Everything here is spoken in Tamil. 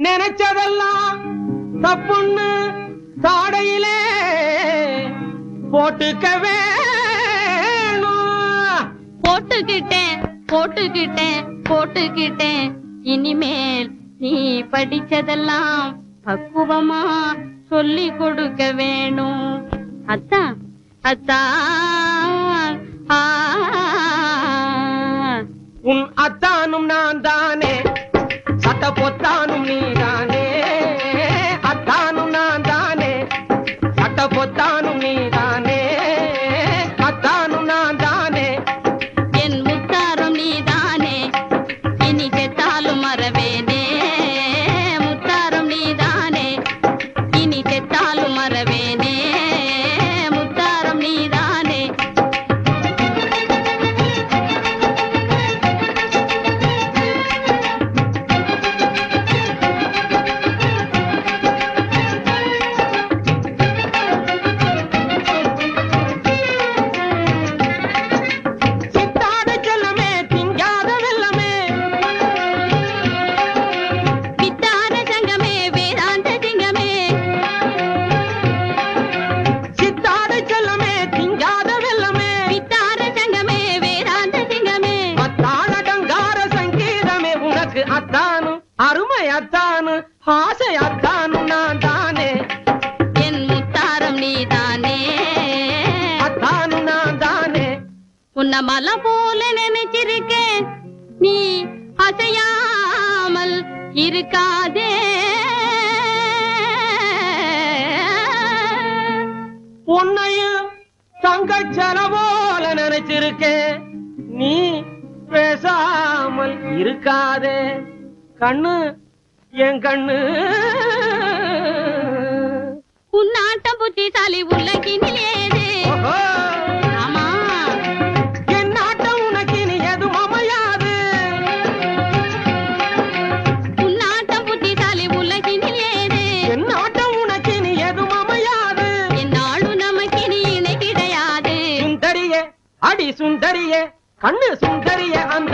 நினைச்சதெல்லாம் தப்புன்னு தாடையிலே போட்டுக்க வேணும். போட்டுக்கிட்டேன் போட்டுக்கிட்டேன் போட்டுக்கிட்டேன். இனிமேல் நீ படிச்சதெல்லாம் பக்குவமா சொல்லி கொடுக்க வேணும். அத்தான் ஆ. உன் அத்தானும் நான் தானே சட்ட பொத்தானும் కాలు మరవేది அத்தானு அருமை அத்தானு ஆசை அத்தானு நான் தானே. என் முத்தாரம் நீதானே. அத்தானு நான் தானே. உன்ன மலை போல நினைச்சிருக்கேன். நீ அசையாமல் இருக்காதே. உன்னையும் தங்கச்சல போல நினைச்சிருக்கேன். நீ பேசாமல் இருக்காதே. கண்ணு என் கண்ணு. உன்னாட்டம் புத்திசாலி உலகினிலேது. அடி சுந்தரிய கண்ணு சுந்தரிய அந்த